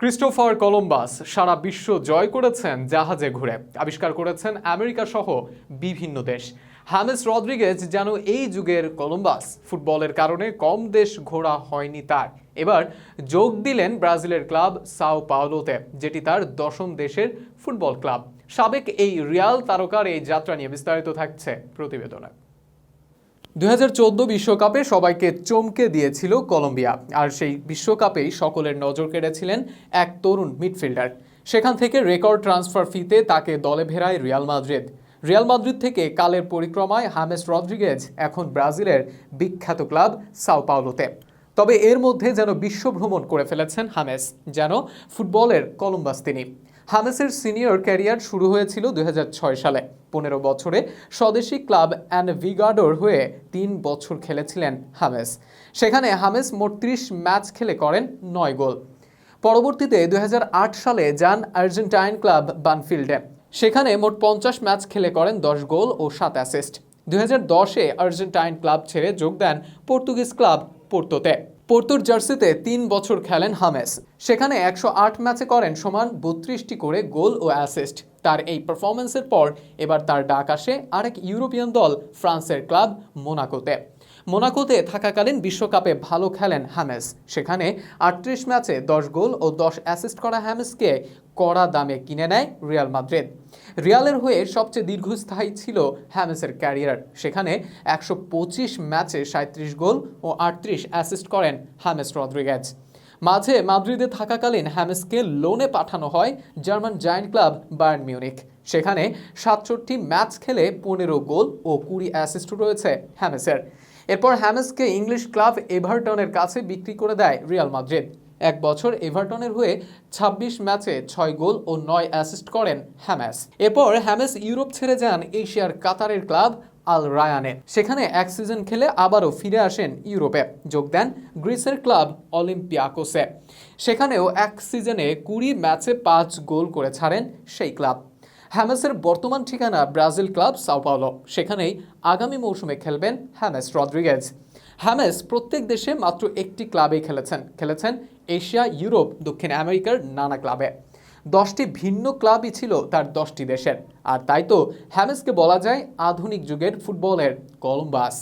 Christopher Columbus সারা বিশ্ব জয় করেছেন জাহাজে ঘুরে। আবিষ্কার করেছেন আমেরিকা সহ বিভিন্ন দেশ। হামেস রদ্রিগেজ যেন এই যুগের কলম্বাস। ফুটবলের কারণে কম দেশ ঘোরা হয়নি তার। এবার যোগ দিলেন ব্রাজিলের ক্লাব সাও পাওলোতে, যেটি তার দশম দেশের ফুটবল ক্লাব। সাবেক এই রিয়াল তারকার এই যাত্রা নিয়ে বিস্তারিত থাকছে প্রতিবেদনে। দুই বিশ্বকাপে সবাইকে চমকে দিয়েছিল কলম্বিয়া, আর সেই বিশ্বকাপেই সকলের নজর কেড়েছিলেন এক তরুণ মিডফিল্ডার। সেখান থেকে রেকর্ড ট্রান্সফার ফিতে তাকে দলে ভেড়ায় রিয়াল মাদ্রিদ। রিয়াল মাদ্রিদ থেকে কালের পরিক্রমায় হামেস রদ্রিগেজ এখন ব্রাজিলের বিখ্যাত ক্লাব সাও পাওলোতে। তবে এর মধ্যে যেন বিশ্বভ্রমণ করে ফেলেছেন হামেস, যেন ফুটবলের কলম্বাস তিনি। হামেসের সিনিয়র ক্যারিয়ার শুরু হয়েছিল দুই হাজার ছয় সালে। পনেরো বছরে স্বদেশী ক্লাব অ্যান্ড ভিগাডোর হয়ে তিন বছর খেলেছিলেন হামেস। সেখানে হামেস মোট ত্রিশ ম্যাচ খেলে করেন নয় গোল। পরবর্তীতে দু হাজার আট সালে যান আর্জেন্টাইন ক্লাব বানফিল্ডে। সেখানে মোট পঞ্চাশ ম্যাচ খেলে করেন দশ গোল ও সাত অ্যাসিস্ট। দুই আর্জেন্টাইন ক্লাব ছেড়ে যোগ দেন পর্তুগিজ ক্লাব পোর্তোতে পোর্তুর জার্সিতে তিন বছর খেলেন হামেস। সেখানে একশো আট ম্যাচে করেন সমান বত্রিশটি করে গোল ও অ্যাসিস্ট। তার এই পারফরমেন্সের পর এবার তার ডাক আসে আরেক ইউরোপিয়ান দল, ফ্রান্সের ক্লাব মোনাকোতে। মোনাকোতে থাকাকালীন বিশ্বকাপে ভালো খেলেন হ্যামেস সেখানে আটত্রিশ ম্যাচে দশ গোল ও দশ অ্যাসিস্ট করা হ্যামেসকে কড়া দামে কিনে নেয় রিয়াল মাদ্রিদ। রিয়ালের হয়ে সবচেয়ে দীর্ঘস্থায়ী ছিল হ্যামেসের ক্যারিয়ার। সেখানে একশো পঁচিশ ম্যাচে সাঁত্রিশ গোল ও আটত্রিশ অ্যাসিস্ট করেন হ্যামেস রদ্রিগেজ। মাঝে মাদ্রিদে থাকাকালীন হ্যামেসকে লোনে পাঠানো হয় German giant club Bayern Munich সেখানে সাতষট্টি ম্যাচ খেলে পনেরো গোল ও কুড়ি অ্যাসিস্ট রয়েছে হ্যামেসের এরপর হ্যামেসকে ইংলিশ ক্লাব এভারটনের কাছে বিক্রি করে দেয় রিয়াল মাদ্রিদ। এক বছর এভারটনের হয়ে ২৬ ম্যাচে ছয় গোল ও নয় অ্যাসিস্ট করেন হ্যামেস। এরপর হ্যামেস ইউরোপ ছেড়ে যান এশিয়ার কাতারের ক্লাব আল রায়ানে। সেখানে এক সিজন খেলে আবারও ফিরে আসেন ইউরোপে। যোগ দেন গ্রিসের ক্লাব অলিম্পিয়াকোসে। সেখানেও এক সিজনে কুড়ি ম্যাচে পাঁচ গোল করে ছাড়েন সেই ক্লাব। হ্যামেসের বর্তমান ঠিকানা ব্রাজিল ক্লাব সাওপাওলো সেখানেই আগামী মৌসুমে খেলবেন হ্যামেস রদ্রিগেজ। হ্যামেস প্রত্যেক দেশে মাত্র একটি ক্লাবেই খেলেছেন। খেলেছেন এশিয়া, ইউরোপ, দক্ষিণ আমেরিকার নানা ক্লাবে। দশটি ভিন্ন ক্লাবই ছিল তার দশটি দেশের। আর তাই তো হ্যামেসকে বলা যায় আধুনিক যুগের ফুটবলের কলম্বাস।